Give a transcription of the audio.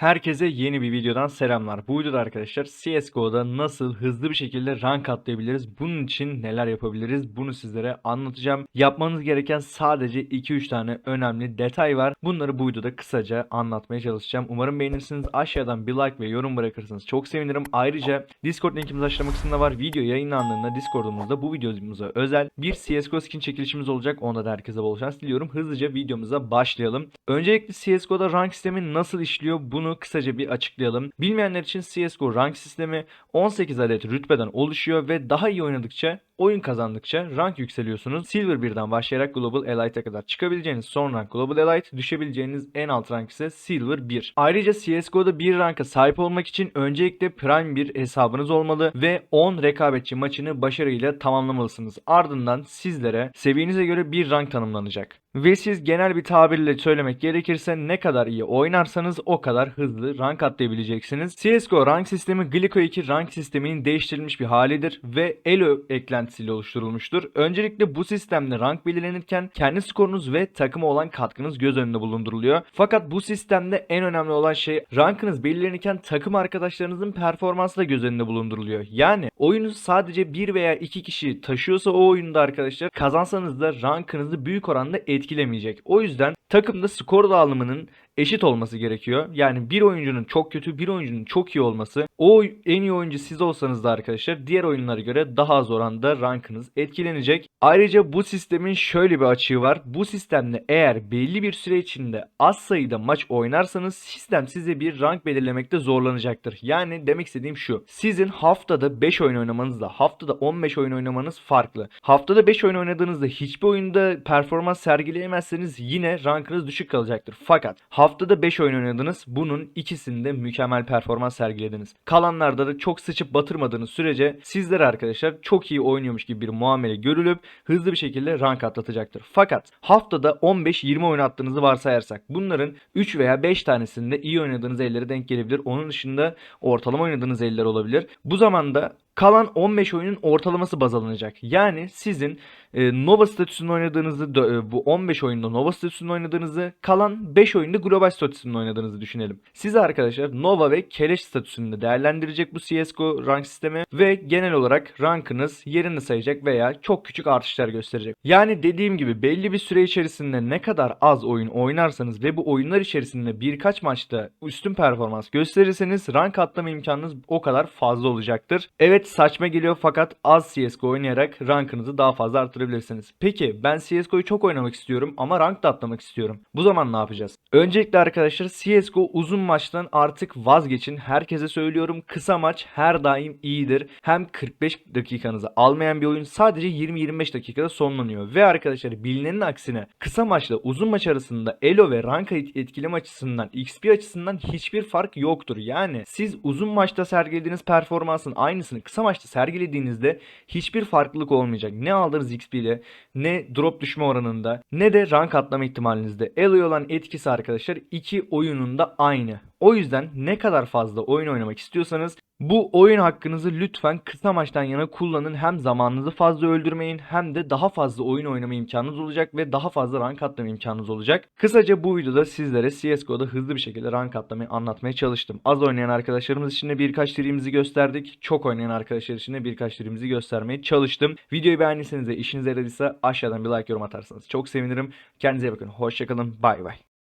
Herkese yeni bir videodan selamlar. Bu videoda arkadaşlar CSGO'da nasıl hızlı bir şekilde rank atlayabiliriz? Bunun için neler yapabiliriz? Bunu sizlere anlatacağım. Yapmanız gereken sadece 2-3 tane önemli detay var. Bunları bu videoda kısaca anlatmaya çalışacağım. Umarım beğenirsiniz. Aşağıdan bir like ve yorum bırakırsanız çok sevinirim. Ayrıca Discord linkimiz açıklama kısmında var. Video yayınlandığında Discord'umuzda bu videomuza özel bir CSGO skin çekilişimiz olacak. Onda da herkese bol şans diliyorum. Hızlıca videomuza başlayalım. Öncelikle CSGO'da rank sistemi nasıl işliyor? Bunu kısaca bir açıklayalım. Bilmeyenler için CSGO rank sistemi 18 adet rütbeden oluşuyor ve daha iyi oynadıkça oyun kazandıkça rank yükseliyorsunuz. Silver 1'den başlayarak Global Elite'e kadar çıkabileceğiniz son rank Global Elite, düşebileceğiniz en alt rank ise Silver 1. Ayrıca CSGO'da bir ranka sahip olmak için öncelikle Prime bir hesabınız olmalı ve 10 rekabetçi maçını başarıyla tamamlamalısınız. Ardından sizlere seviyenize göre bir rank tanımlanacak. Ve siz genel bir tabirle söylemek gerekirse ne kadar iyi oynarsanız o kadar hızlı rank atlayabileceksiniz. CSGO rank sistemi Glico 2 rank sisteminin değiştirilmiş bir halidir ve Elo eklentisiyle oluşturulmuştur. Öncelikle bu sistemde rank belirlenirken kendi skorunuz ve takıma olan katkınız göz önünde bulunduruluyor. Fakat bu sistemde en önemli olan şey rankınız belirlenirken takım arkadaşlarınızın performansı da göz önünde bulunduruluyor. Yani oyunu sadece bir veya iki kişi taşıyorsa o oyunda arkadaşlar kazansanız da rankınızı büyük oranda etkilemeyecek. O yüzden takımda skor dağılımının eşit olması gerekiyor. Yani bir oyuncunun çok kötü, bir oyuncunun çok iyi olması. O en iyi oyuncu siz olsanız da arkadaşlar diğer oyunlara göre daha az oranda rankınız etkilenecek. Ayrıca bu sistemin şöyle bir açığı var. Bu sistemde eğer belli bir süre içinde az sayıda maç oynarsanız sistem size bir rank belirlemekte zorlanacaktır. Yani demek istediğim şu. Sizin haftada 5 oyun oynamanızla haftada 15 oyun oynamanız farklı. Haftada 5 oyun oynadığınızda hiçbir oyunda performans sergileyemezseniz yine rankınız düşük kalacaktır. Fakat haftada 5 oyun oynadınız. Bunun ikisinde mükemmel performans sergilediniz. Kalanlarda da çok sıçıp batırmadığınız sürece sizlere arkadaşlar çok iyi oynuyormuş gibi bir muamele görülüp hızlı bir şekilde rank atlatacaktır. Fakat haftada 15-20 oyun attığınızı varsayarsak bunların 3 veya 5 tanesinde iyi oynadığınız ellere denk gelebilir. Onun dışında ortalama oynadığınız eller olabilir. Bu zamanda kalan 15 oyunun ortalaması baz alınacak. Yani sizin e, Nova statüsünde oynadığınızı e, bu 15 oyunda Nova statüsünde oynadığınızı kalan 5 oyunda global statüsünde oynadığınızı düşünelim. Siz arkadaşlar Nova ve Keleş statüsünde değerlendirecek bu CSGO rank sistemi ve genel olarak rankınız yerini sayacak veya çok küçük artışlar gösterecek. Yani dediğim gibi belli bir süre içerisinde ne kadar az oyun oynarsanız ve bu oyunlar içerisinde birkaç maçta üstün performans gösterirseniz rank atlama imkanınız o kadar fazla olacaktır. Evet saçma geliyor fakat az CSGO oynayarak rankınızı daha fazla arttırabilirsiniz. Peki ben CSGO'yu çok oynamak istiyorum ama rank da atlamak istiyorum. Bu zaman ne yapacağız? Öncelikle arkadaşlar CSGO uzun maçtan artık vazgeçin. Herkese söylüyorum kısa maç her daim iyidir. Hem 45 dakikanızı almayan bir oyun sadece 20-25 dakikada sonlanıyor. Ve arkadaşlar bilinenin aksine kısa maçla uzun maç arasında elo ve rank etkileme açısından XP açısından hiçbir fark yoktur. Yani siz uzun maçta sergilediğiniz performansın aynısını kısa maçta sergilediğinizde hiçbir farklılık olmayacak. Ne aldığınız XP ile ne drop düşme oranında ne de rank atlama ihtimalinizde. Elo'ya olan etkisi arkadaşlar iki oyunun da aynı. O yüzden ne kadar fazla oyun oynamak istiyorsanız bu oyun hakkınızı lütfen kısa maçtan yana kullanın. Hem zamanınızı fazla öldürmeyin hem de daha fazla oyun oynama imkanınız olacak ve daha fazla rank atlama imkanınız olacak. Kısaca bu videoda sizlere CSGO'da hızlı bir şekilde rank atlamayı anlatmaya çalıştım. Az oynayan arkadaşlarımız için de birkaç trimizi gösterdik. Çok oynayan arkadaşlar için de birkaç trimizi göstermeye çalıştım. Videoyu beğendiyseniz de işinize yaradıysa aşağıdan bir like yorum atarsanız çok sevinirim. Kendinize bakın. Hoşçakalın. Bay bay.